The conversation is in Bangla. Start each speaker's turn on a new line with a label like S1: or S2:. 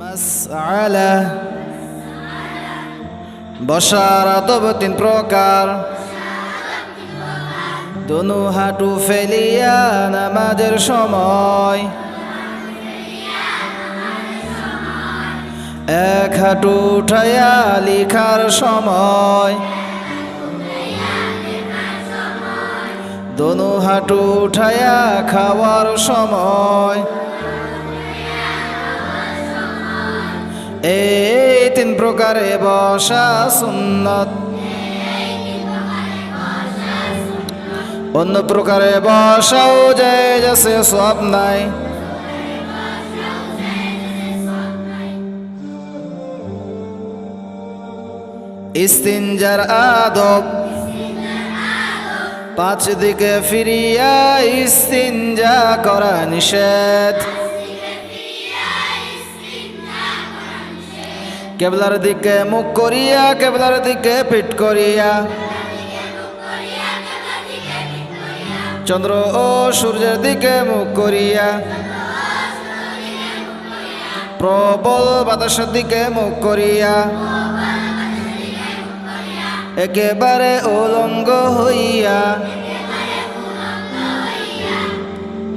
S1: মাসআলা বসার আদব তিন প্রকার। দনু হাঁটু ফেলিয়া নামাজের সময়, এক হাঁটু উঠাইয়া লিখার সময়। দনু হাঁটু উঠাইয়া খাওয়ার সময় এই তিন প্রকারে বসা সুন্নত। অন্য প্রকারে বসাও যায় যাচ্ছে সব নাই। ইস্তিনজার আদব। পাঁচ দিকে ফিরিয়া ইস্তিনজা করা নিষেধ। কেবলার দিকে মুখ করিয়া, কেবলার দিকে পিট করিয়া। চন্দ্র ও সূর্যের দিকে মুখ করিয়া। প্রবল বাতাসের দিকে মুখ করিয়া। একেবারে উলঙ্গ হইয়া